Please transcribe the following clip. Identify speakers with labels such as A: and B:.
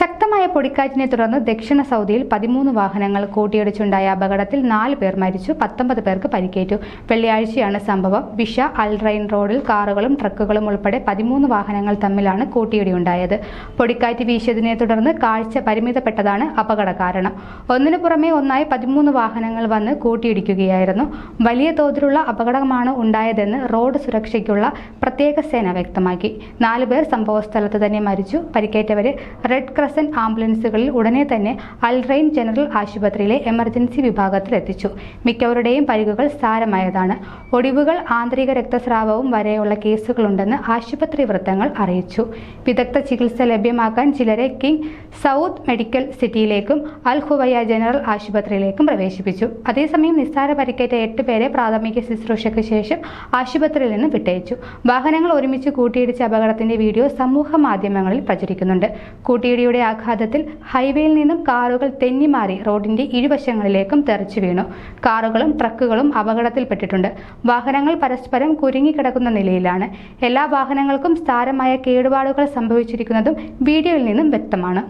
A: ശക്തമായ പൊടിക്കാറ്റിനെ തുടർന്ന് ദക്ഷിണ സൗദിയിൽ പതിമൂന്ന് വാഹനങ്ങൾ കൂട്ടിയിടിച്ചുണ്ടായ അപകടത്തിൽ നാല് പേർ മരിച്ചു പത്തൊമ്പത് പേർക്ക് പരിക്കേറ്റു. വെള്ളിയാഴ്ചയാണ് സംഭവം. വിഷ അൽറൈൻ റോഡിൽ കാറുകളും ട്രക്കുകളും ഉൾപ്പെടെ പതിമൂന്ന് വാഹനങ്ങൾ തമ്മിലാണ് കൂട്ടിയിടിയുണ്ടായത്. പൊടിക്കാറ്റ് വീശിയതിനെ തുടർന്ന് കാഴ്ച പരിമിതപ്പെട്ടതാണ് അപകട കാരണം. ഒന്നിനു പുറമെ ഒന്നായി പതിമൂന്ന് വാഹനങ്ങൾ വന്ന് കൂട്ടിയിടിക്കുകയായിരുന്നു. വലിയ തോതിലുള്ള അപകടമാണ് ഉണ്ടായതെന്ന് റോഡ് സുരക്ഷയ്ക്കുള്ള പ്രത്യേക സേന വ്യക്തമാക്കി. നാലുപേർ സംഭവസ്ഥലത്ത് തന്നെ മരിച്ചു. പരിക്കേറ്റവരെ റെഡ് ക്രസന്റ് ആംബുലൻസുകളിൽ ഉടനെ തന്നെ അൽറൈൻ ജനറൽ ആശുപത്രിയിലെ എമർജൻസി വിഭാഗത്തിൽ എത്തിച്ചു മിക്കവരുടെയും പരിക്കുകൾ സാരമായതാണ്. ഒടിവുകൾ ആന്തരിക രക്തസ്രാവവും വരെയുള്ള കേസുകളുണ്ടെന്ന് ആശുപത്രി വൃത്തങ്ങൾ അറിയിച്ചു. വിദഗ്ധ ചികിത്സ ലഭ്യമാക്കാൻ ചിലരെ കിങ് സൗത്ത് മെഡിക്കൽ സിറ്റിയിലേക്കും അൽ ഹുവയ ജനറൽ ആശുപത്രിയിലേക്കും പ്രവേശിപ്പിച്ചു. അതേസമയം നിസ്സാര പരിക്കേറ്റ എട്ട് പേരെ പ്രാഥമിക ശുശ്രൂഷയ്ക്ക് ശേഷം ആശുപത്രിയിൽ നിന്ന് വിട്ടയച്ചു. വാഹനങ്ങൾ ഒരുമിച്ച് കൂട്ടിയിടിച്ച അപകടത്തിന്റെ വീഡിയോ സമൂഹ മാധ്യമങ്ങളിൽ പ്രചരിക്കുന്നുണ്ട്. കൂട്ടിയിടിയുടെ ആഘാതത്തിൽ ഹൈവേയിൽ നിന്നും കാറുകൾ തെന്നിമാറി റോഡിന്റെ ഇരുവശങ്ങളിലേക്കും തെറിച്ചു വീണു. കാറുകളും ട്രക്കുകളും അപകടത്തിൽപ്പെട്ടിട്ടുണ്ട്. വാഹനങ്ങൾ പരസ്പരം കുരുങ്ങിക്കിടക്കുന്ന നിലയിലാണ്. എല്ലാ വാഹനങ്ങൾക്കും സാരമായ കേടുപാടുകൾ സംഭവിച്ചിരിക്കുന്നതും വീഡിയോയിൽ നിന്നും വ്യക്തമാണ്.